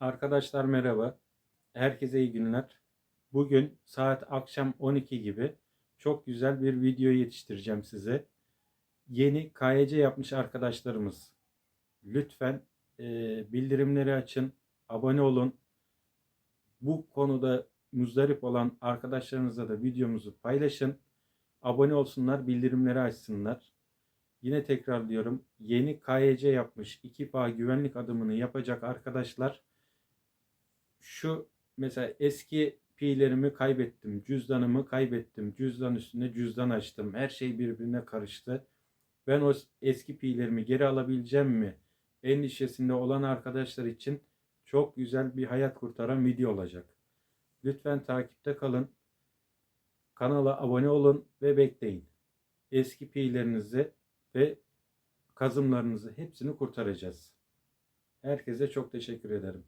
Arkadaşlar merhaba. Herkese iyi günler. Bugün saat akşam 12 gibi çok güzel bir video yetiştireceğim size. Yeni KYC yapmış arkadaşlarımız. Lütfen e, bildirimleri açın, abone olun. Bu konuda muzdarip olan arkadaşlarınızla da videomuzu paylaşın. Abone olsunlar, bildirimleri açsınlar. Yine tekrar diyorum. Yeni KYC yapmış, iki bağ güvenlik adımını yapacak arkadaşlar şu mesela eski pilerimi kaybettim, cüzdanımı kaybettim, cüzdan üstüne cüzdan açtım. Her şey birbirine karıştı. Ben o eski pilerimi geri alabileceğim mi? Endişesinde olan arkadaşlar için çok güzel bir hayat kurtaran video olacak. Lütfen takipte kalın. Kanala abone olun ve bekleyin. Eski pilerinizi ve kazımlarınızı hepsini kurtaracağız. Herkese çok teşekkür ederim.